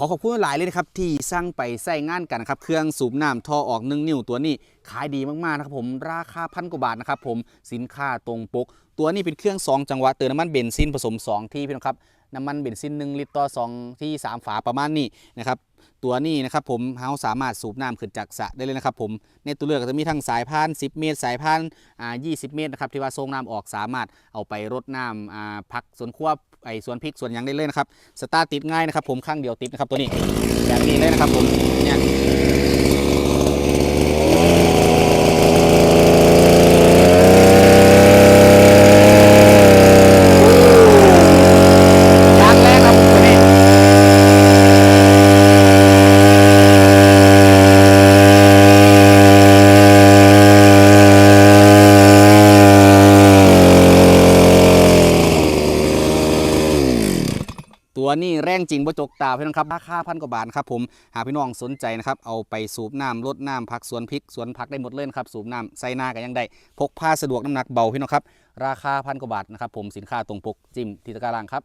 ขอขอบคุณหลายเลยนะครับที่สั่งไปใส่งานกันนะครับเครื่องสูบน้ำท่อออก1นิ้วตัวนี้ขายดีมากๆนะครับผมราคาพันกว่าบาทนะครับผมสินค้าตรงปก ตัวนี้เป็นเครื่อง2จังหวะเติมน้ำมันเบนซินผสม 2 ที่พี่น้องครับน้ำมันเบนซิน 1 ลิตรต่อ2ที่ 3 ฝาประมาณนี้นะครับตัวนี้นะครับผมเฮาสามารถสูบน้ำขึ้นจากสระได้เลยนะครับผมในตัวเลือก็จะมีทั้งสายพาน 10 เมตร สายพานอ่า20 เมตรนะครับที่ว่าส่งน้ำออกสามารถเอาไปรดน้ำอ่าพักสวนครัว ไอสวนพริกสวนยังได้เลยนะครับ สตาร์ติดง่ายนะครับ ผมข้างเดียวติดนะครับตัวนี้แบบนี้เลยนะครับผมเนี่ย ยางแรงครับตัวนี้ ตัวนี้แรงจริงบ่จกตาพี่น้องครับราคาพันกว่าบาทครับผมหากพี่น้องสนใจนะครับเอาไปสูบน้ำลดน้ำพักสวนพริกสวนผักได้หมดเลยนะครับสูบน้ำใส่หน้ากันยังได้พกพาสะดวกน้ำหนักเบาพี่น้องครับราคาพันกว่าบาทนะครับผมสินค้าตรงปกจิ้มที่ตะกร้าล่างครับ